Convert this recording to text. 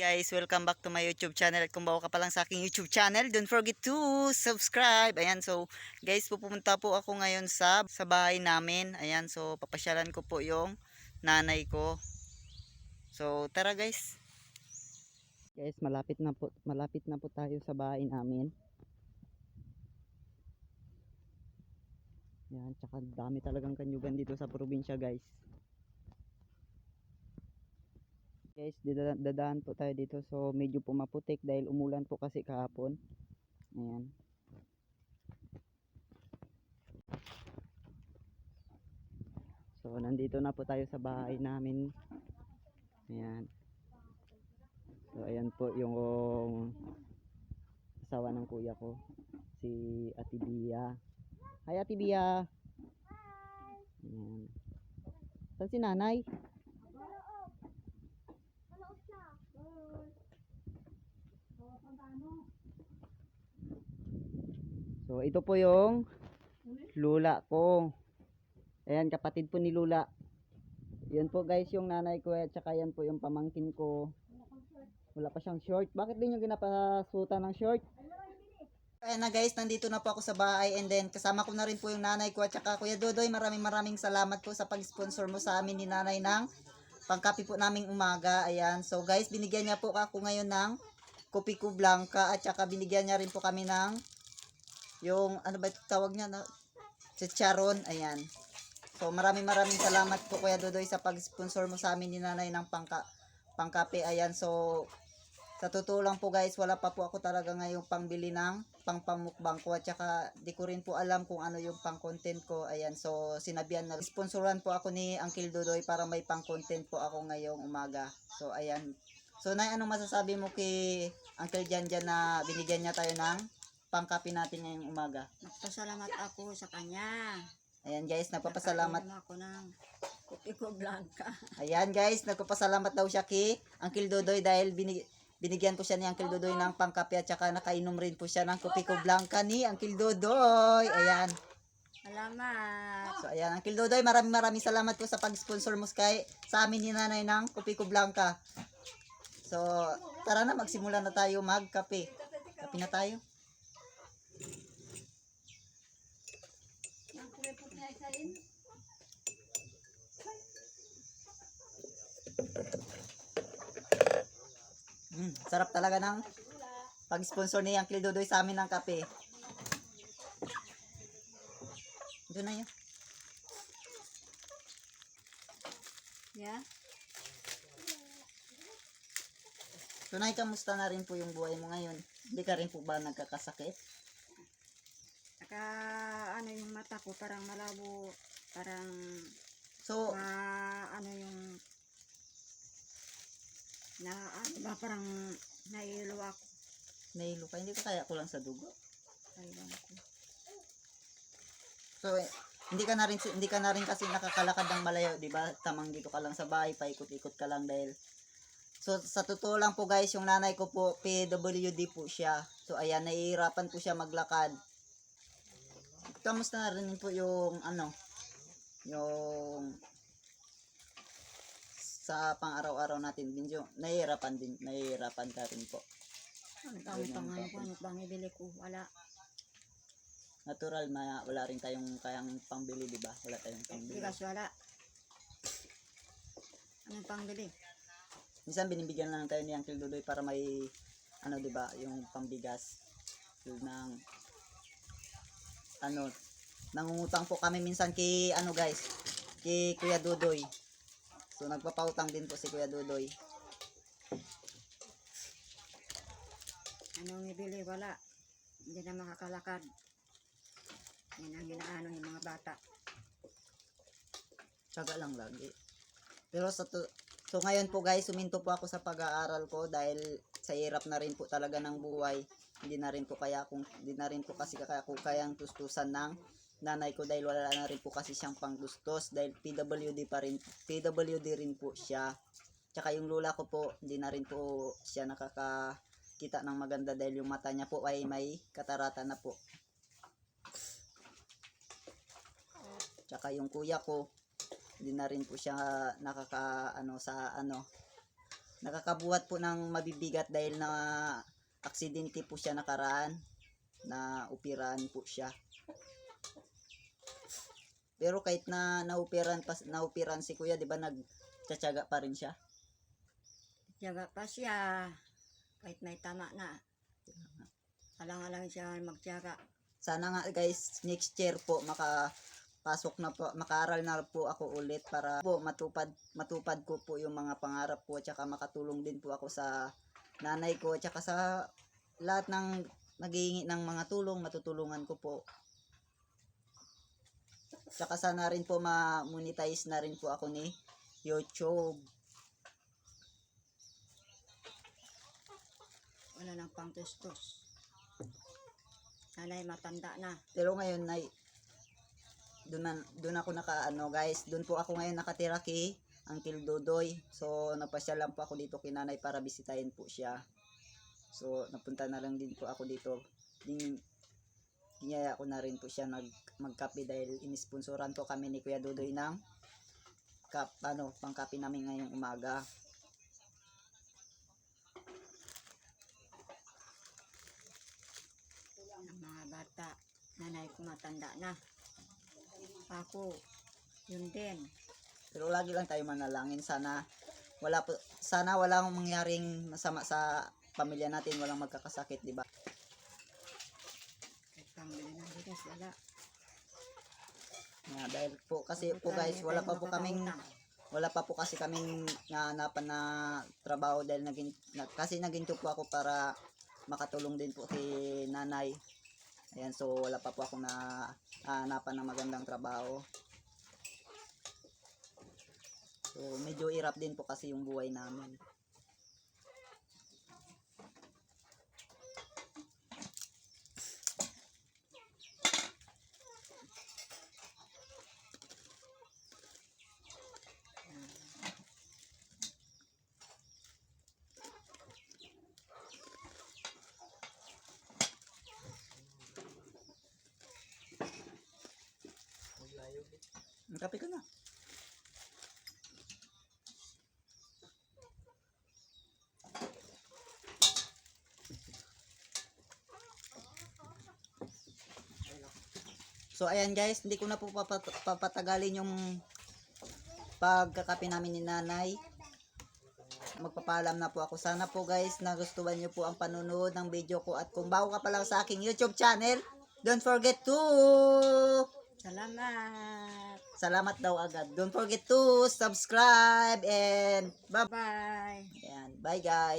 guys, welcome back to my YouTube channel. At kung bago ka pa lang sa aking YouTube channel, don't forget to subscribe. Ayan, so guys, pupunta po ako ngayon sa, sa bahay namin. Ayan, so papasyalan ko po yung nanay ko. So tara guys. Guys, malapit na po, malapit na po tayo sa bahay namin. Yan, tsaka dami talagang kanyugan dito sa probinsya guys. Guys, dada- dadaan po tayo dito so medyo pumaputik dahil umulan po kasi kahapon. Ayan. So nandito na po tayo sa bahay namin. Ayan. So ayan po yung asawa ng kuya ko, si Ate Bia. Hi Ate Bia. Ayan. Saan si nanay? So ito po yung lula ko. Ayan kapatid po ni lula. Yan po guys yung nanay ko at saka yan po yung pamangkin ko. Wala pa siyang short. Bakit din yung ginapasutan ng short? Ayan na guys, nandito na po ako sa bahay and then kasama ko na rin po yung nanay ko at saka Kuya Dodoy. Maraming maraming salamat po sa pag-sponsor mo sa amin ni nanay ng pangkapi po naming umaga. Ayan. So guys, binigyan niya po ako ngayon ng kopi ko blanca at saka binigyan niya rin po kami ng yung ano ba ito tawag niya na chicharon. Ayan. So maraming maraming salamat po Kuya Dodoy sa pag-sponsor mo sa amin ni nanay ng pangka pangkape. Ayan. So sa totoo lang po guys, wala pa po ako talaga ngayong pangbili ng pang pamukbang ko at saka di ko rin po alam kung ano yung pang content ko. Ayan, so sinabihan na sponsoran po ako ni Uncle Dodoy para may pang content po ako ngayong umaga. So ayan. So Nay, anong masasabi mo kay Uncle Jan Jan na binigyan niya tayo ng pangkapi natin ngayong umaga? Nagpasalamat ako sa kanya. Ayan guys, nagpapasalamat. Nakainom ako ng kopi ko blanca. Ayan guys, nagpapasalamat daw siya kay Uncle Dodoy dahil binig binigyan po siya ni Uncle Dodoy ng pangkape at saka nakainom rin po siya ng kopi ko blanca ni Uncle Dodoy. Ayan. Salamat. So ayan, Uncle Dodoy, maraming maraming salamat po sa pag-sponsor mo kay sa amin ni Nanay ng kopi ko blanca. So, tara na magsimula na tayo magkape. Kape na tayo. Mm, sarap talaga ng pag-sponsor ni Uncle Dodoy sa amin ng kape. Doon na yun. Yeah. Tunay, kamusta na rin po yung buhay mo ngayon? Hindi ka rin po ba nagkakasakit? Saka ano yung mata ko parang malabo. Parang So, ma ano yung na ano ba parang nailo ako. nahilo ka. Hindi ka kaya kulang sa dugo. Ayun ko. So, eh, hindi ka na rin hindi ka na rin kasi nakakalakad ng malayo, 'di ba? Tamang dito ka lang sa bahay, paikot-ikot ka lang dahil So, sa totoo lang po guys, yung nanay ko po, PWD po siya. So, ayan, nahihirapan po siya maglakad. Kamusta na rin po yung, ano, yung sa pang-araw-araw natin din yung nahihirapan din, nahihirapan ka rin po. Ang dami pang ano ko, ano pang ibili ko. Wala. Natural, na wala rin tayong kayang pangbili, di ba? Wala tayong pangbili. Bigas wala. Anong pang bili? Minsan binibigyan lang tayo ni Uncle Dudoy para may ano 'di ba, yung pambigas. Yun ng ano, nangungutang po kami minsan kay ano guys, kay Kuya Dudoy. So nagpapautang din po si Kuya Dudoy. Anong ibili? Wala. Hindi na makakalakad. Yan ang inaano yung mga bata. Tsaga lang lagi. Pero sa to, so ngayon po guys, suminto po ako sa pag-aaral ko dahil sa hirap na rin po talaga ng buhay. Hindi na rin po kaya kung hindi na rin po kasi kaya ko kayang tustusan ng nanay ko dahil wala na rin po kasi siyang pangtustos dahil PWD pa rin PWD rin po siya. Tsaka yung lula ko po, hindi na rin po siya nakakakita ng maganda dahil yung mata niya po ay may katarata na po. Tsaka yung kuya ko, hindi na rin po siya nakaka ano sa ano nakakabuhat po ng mabibigat dahil na aksidente po siya nakaraan na upirahan po siya. Pero kahit na naupiran pa naupiran si Kuya, 'di ba nagtsatsaga pa rin siya? Tiyaga pa siya. Kahit may tama na. Alang-alang siya magtiyaga. Sana nga guys, next year po makapasok na po, makaaral na po ako ulit para po matupad matupad ko po yung mga pangarap ko at saka makatulong din po ako sa nanay ko at saka sa lahat ng naghihingi ng mga tulong, matutulungan ko po. Tsaka sana rin po ma-monetize na rin po ako ni YouTube. Wala nang pang testos. Sana'y matanda na. Pero ngayon ay doon doon ako naka ano guys, doon po ako ngayon nakatira kay Uncle Dodoy. So napasya lang po ako dito kay Nanay para bisitahin po siya. So napunta na lang din po ako dito. Din Niyaya ko na rin po siya nag magkape dahil inisponsoran po kami ni Kuya Dodoy ng kap, ano, pangkape namin ngayong umaga. Ang mga bata. Nanay ko matanda na. Ako, yun din. Pero lagi lang tayo manalangin sana wala po sana walang mangyaring masama sa pamilya natin, walang magkakasakit, di ba? Kahit pangbili ng bigas, wala. Yeah, dahil po kasi po guys, wala pa po kaming wala pa po kasi kaming nahanapan na trabaho dahil naging na, kasi naginto po ako para makatulong din po kay nanay. Ayan, so wala pa po ako na hanapan ng magandang trabaho. So medyo hirap din po kasi yung buhay namin. Kape ka na. So ayan guys, hindi ko na po papat- papatagalin yung pagkakape namin ni nanay. Magpapaalam na po ako. Sana po guys, nagustuhan nyo po ang panunood ng video ko. At kung bago ka pa lang sa aking YouTube channel, don't forget to Salamat. Salamat daw agad. Don't forget to subscribe and bye. Bye. Ayan. Bye guys.